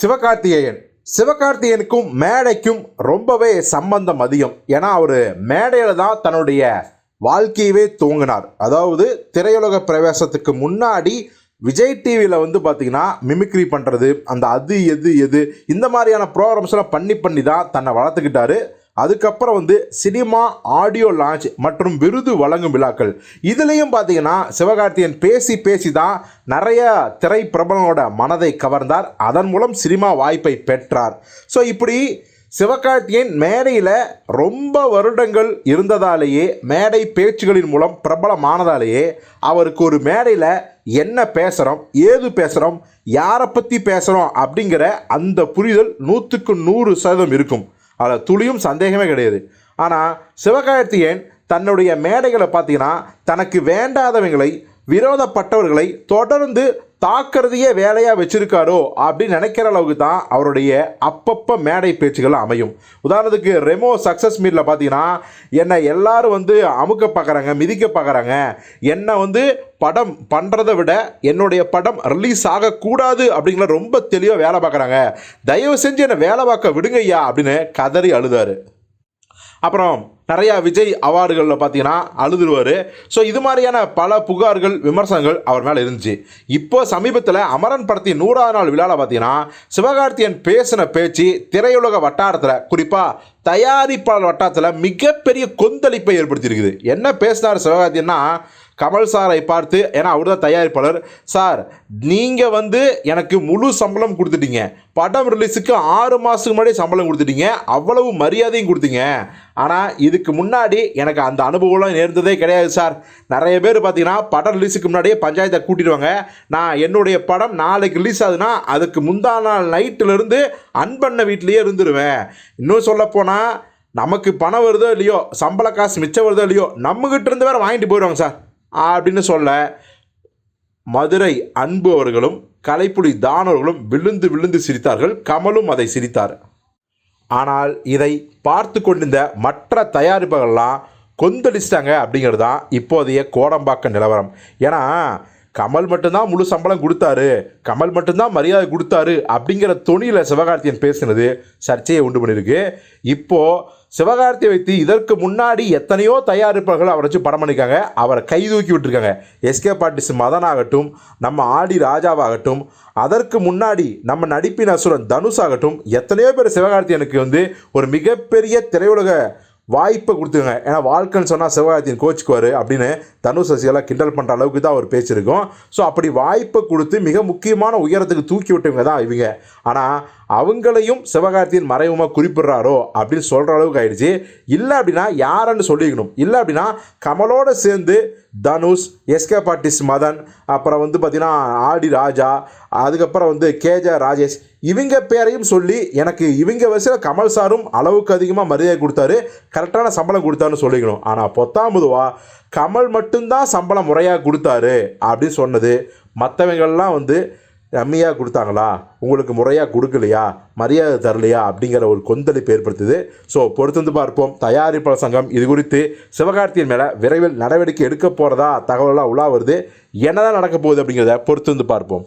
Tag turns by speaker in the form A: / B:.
A: சிவகார்த்திகேயன். சிவகார்த்திகேயனுக்கும் மேடைக்கும் ரொம்பவே சம்பந்தம் அதிகம். ஏன்னா அவர் மேடையில் தான் தன்னுடைய வாழ்க்கையவே துவங்கினார். அதாவது திரையுலக பிரவேசத்துக்கு முன்னாடி விஜய் டிவியில் வந்து பார்த்திங்கன்னா மிமிக்ரி பண்ணுறது அந்த அது எது எது இந்த மாதிரியான ப்ரோக்ராம்ஸ்லாம் பண்ணி பண்ணி தான் தன்னை வளர்த்துக்கிட்டாரு. அதுக்கப்புறம் வந்து சினிமா ஆடியோ லான்ச் மற்றும் விருது வழங்கும் விழாக்கள். இதுலேயும் பார்த்தீங்கன்னா சிவகார்த்தியன் பேசி பேசி தான் நிறைய திரை மனதை கவர்ந்தார். அதன் மூலம் சினிமா வாய்ப்பை பெற்றார். ஸோ இப்படி சிவகார்த்தியன் மேடையில் ரொம்ப வருடங்கள் இருந்ததாலேயே மேடை பேச்சுகளின் மூலம் பிரபலமானதாலேயே அவருக்கு ஒரு மேடையில் என்ன பேசுகிறோம் ஏது பேசுகிறோம் யாரை பற்றி பேசுகிறோம் அப்படிங்கிற அந்த புரிதல் நூற்றுக்கு நூறு சதவீதம் இருக்கும். அதில் துளியும் சந்தேகமே கிடையாது. ஆனால் சிவகார்த்தியன் தன்னுடைய மேடைகளை பார்த்தீங்கன்னா தனக்கு வேண்டாதவங்களை விரோதப்பட்டவர்களை தொடர்ந்து தாக்குறதையே வேலையாக வச்சுருக்காரோ அப்படின்னு நினைக்கிற அளவுக்கு தான் அவருடைய அப்பப்போ மேடை பேச்சுகள் அமையும். உதாரணத்துக்கு ரெமோ சக்ஸஸ் மீட்டில் பார்த்தீங்கன்னா என்னை எல்லாரும் வந்து அமுக்க பார்க்குறாங்க மிதிக்க பார்க்குறாங்க என்னை வந்து படம் பண்ணுறதை விட என்னுடைய படம் ரிலீஸ் ஆகக்கூடாது அப்படிங்கிற ரொம்ப தெளிவாக வேலை பார்க்குறாங்க. தயவு செஞ்சு என்னை வேலை பார்க்க விடுங்கய்யா அப்படின்னு கதறி அழுதாரு. அப்புறம் நிறையா விஜய் அவார்டுகளில் பார்த்தீங்கன்னா அழுதுருவார். ஸோ இது மாதிரியான பல புகார்கள் விமர்சனங்கள் அவர் மேலே இருந்துச்சு. இப்போ சமீபத்தில் அமரன் படத்தின் நூறாவது நாள் விழாவில் பார்த்தீங்கன்னா சிவகார்த்தியன் பேசின பேச்சு திரையுலக வட்டாரத்தில் குறிப்பாக தயாரிப்பாளர் வட்டாரத்தில் மிகப்பெரிய கொந்தளிப்பை ஏற்படுத்தியிருக்குது. என்ன பேசினார் சிவகார்த்தியன்னா கமல் சாரை பார்த்து ஏன்னா அவர் தான் தயாரிப்பாளர். சார் நீங்கள் வந்து எனக்கு முழு சம்பளம் கொடுத்துட்டீங்க. படம் ரிலீஸுக்கு ஆறு மாதத்துக்கு முன்னாடி சம்பளம் கொடுத்துட்டீங்க. அவ்வளவு மரியாதையும் கொடுத்தீங்க. ஆனால் இதுக்கு முன்னாடி எனக்கு அந்த அனுபவம்லாம் நேர்ந்ததே கிடையாது சார். நிறைய பேர் பார்த்தீங்கன்னா படம் ரிலீஸுக்கு முன்னாடியே பஞ்சாயத்தை கூட்டிடுவாங்க. நான் என்னுடைய படம் நாளைக்கு ரிலீஸ் ஆகுதுன்னா அதுக்கு முந்தா நாள் நைட்டிலிருந்து அன்பண்ண வீட்லேயே இருந்துருவேன். இன்னும் சொல்லப்போனால் நமக்கு பணம் வருதோ இல்லையோ சம்பள காசு மிச்சம் வருதோ இல்லையோ நம்மகிட்ட இருந்து வேறு வாங்கிட்டு போயிடுவாங்க சார். அப்படின்னு சொல்ல மதுரை அன்பு அவர்களும் கலைப்புலி தானவர்களும் விழுந்து விழுந்து சிரித்தார்கள். கமலும் அதை சிரித்தார். ஆனால் இதை பார்த்து கொண்டிருந்த மற்ற தயாரிப்புகள்லாம் கொந்தளிச்சிட்டாங்க அப்படிங்கிறது தான் இப்போதைய கோடம்பாக்க நிலவரம். ஏன்னா கமல் மட்டும்தான் முழு சம்பளம் கொடுத்தாரு. கமல் மட்டும்தான் மரியாதை கொடுத்தாரு அப்படிங்கிற தொனியில் சிவகார்த்தியன் பேசினது சர்ச்சையை உண்டு பண்ணியிருக்கு. இப்போது சிவகார்த்தியை வைத்து இதற்கு முன்னாடி எத்தனையோ தயாரிப்பாளர்கள் அவரை வச்சு படம் பண்ணியிருக்காங்க. அவரை கை தூக்கி விட்டுருக்காங்க. எஸ்கே பாட்டிஸ் மதன் ஆகட்டும் நம்ம ஆடி ராஜாவாகட்டும் அதற்கு முன்னாடி நம்ம நடிப்பின் அசுரன் தனுஷ் ஆகட்டும் எத்தனையோ பேர் சிவகார்த்தியனுக்கு வந்து ஒரு மிகப்பெரிய திரையுலக வாய்ப்பை கொடுத்துருங்க ஏன்னா வாழ்க்கைன்னு சொன்னால் சிவகார்த்தியின் கோச்சுக்குவார் அப்படின்னு தனுஷ் சசிகலா கிண்டல் பண்ணுற அளவுக்கு தான் அவர் பேச்சிருக்கோம் ஸோ அப்படி வாய்ப்பை கொடுத்து மிக முக்கியமான உயரத்துக்கு தூக்கி விட்டவங்க தான் இவங்க. ஆனால் அவங்களையும் சிவகார்த்தியின் மறைமுகமாக குறிப்பிடுறாரோ அப்படின்னு சொல்கிற அளவுக்கு ஆயிடுச்சு. இல்லை அப்படின்னா யாருன்னு சொல்லிக்கணும். இல்லை அப்படின்னா கமலோடு சேர்ந்து தனுஷ் எஸ்கே பாட்டிஸ் மதன் அப்புறம் வந்து பார்த்திங்கன்னா ஆடி ராஜா அதுக்கப்புறம் வந்து கேஜே ராஜேஷ் இவங்க பேரையும் சொல்லி எனக்கு இவங்க வயசில் கமல் சாரும் அளவுக்கு அதிகமாக மரியாதை கொடுத்தாரு கரெக்டான சம்பளம் கொடுத்தாருன்னு சொல்லிக்கணும். ஆனால் பொத்தாம்பதுவா கமல் மட்டும்தான் சம்பளம் முறையாக கொடுத்தாரு அப்படின்னு சொன்னது மற்றவங்கள்லாம் வந்து ரம்மியாக கொடுத்தாங்களா? உங்களுக்கு முறையாக கொடுக்கலையா? மரியாதை தரலையா? அப்படிங்கிற ஒரு கொந்தளிப்பு ஏற்படுத்துது. ஸோ பொறுத்து வந்து பார்ப்போம். தயாரிப்பாளர் சங்கம் இது குறித்து சிவகார்த்தியின் மேலே விரைவில் நடவடிக்கை எடுக்க போகிறதா தகவலாக உலா வருது. என்னதான் நடக்க போகுது அப்படிங்கிறத பொறுத்து வந்து பார்ப்போம்.